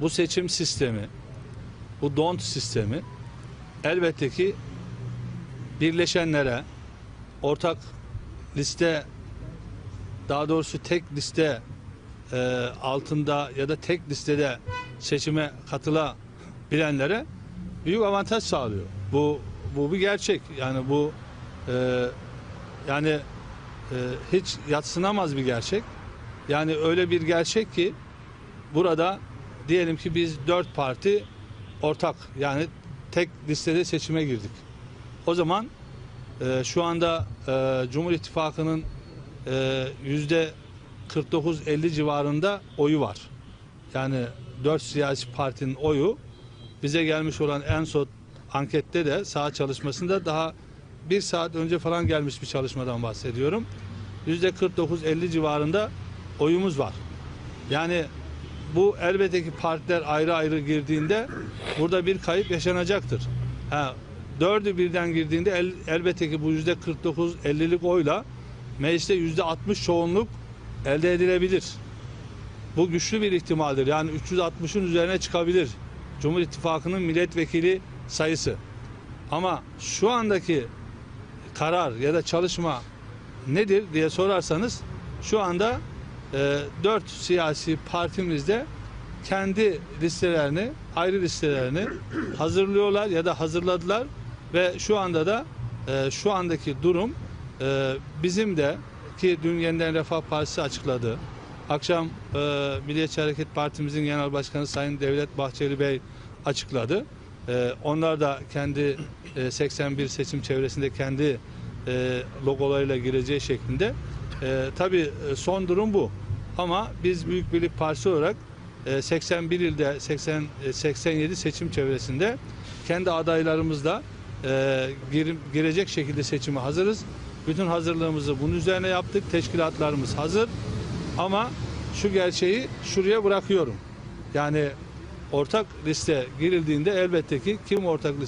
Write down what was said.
bu seçim sistemi, bu don't sistemi elbette ki birleşenlere ortak liste daha doğrusu tek liste e, altında ya da tek listede seçime katılabilenlere büyük avantaj sağlıyor. Bu bu bir gerçek. Yani bu e, yani e, hiç yatsınamaz bir gerçek. Yani öyle bir gerçek ki burada diyelim ki biz dört parti ortak yani tek listede seçime girdik. O zaman e, şu anda e, Cumhur İttifakı'nın e, yüzde 49-50 civarında oyu var. Yani dört siyasi partinin oyu bize gelmiş olan en son ankette de saha çalışmasında daha bir saat önce falan gelmiş bir çalışmadan bahsediyorum. Yüzde 49-50 civarında oyumuz var. Yani bu elbette ki partiler ayrı ayrı girdiğinde burada bir kayıp yaşanacaktır. Ha, dördü birden girdiğinde el, elbette ki bu yüzde 49-50'lik oyla mecliste yüzde 60 çoğunluk elde edilebilir. Bu güçlü bir ihtimaldir. Yani 360'ın üzerine çıkabilir. Cumhur İttifakı'nın milletvekili sayısı. Ama şu andaki karar ya da çalışma nedir diye sorarsanız şu anda e, dört siyasi partimizde kendi listelerini, ayrı listelerini hazırlıyorlar ya da hazırladılar ve şu anda da e, şu andaki durum e, bizim de ki dün yeniden Refah Partisi açıkladı. Akşam e, Milliyetçi Hareket Partimizin Genel Başkanı Sayın Devlet Bahçeli Bey açıkladı. E, onlar da kendi e, 81 seçim çevresinde kendi e, logolarıyla gireceği şeklinde. E, tabii e, son durum bu. Ama biz Büyük Birlik Partisi olarak e, 81 ilde 80 e, 87 seçim çevresinde kendi adaylarımızla e, gir- girecek şekilde seçime hazırız. Bütün hazırlığımızı bunun üzerine yaptık. Teşkilatlarımız hazır. Ama şu gerçeği şuraya bırakıyorum. Yani ortak liste girildiğinde elbette ki kim ortak liste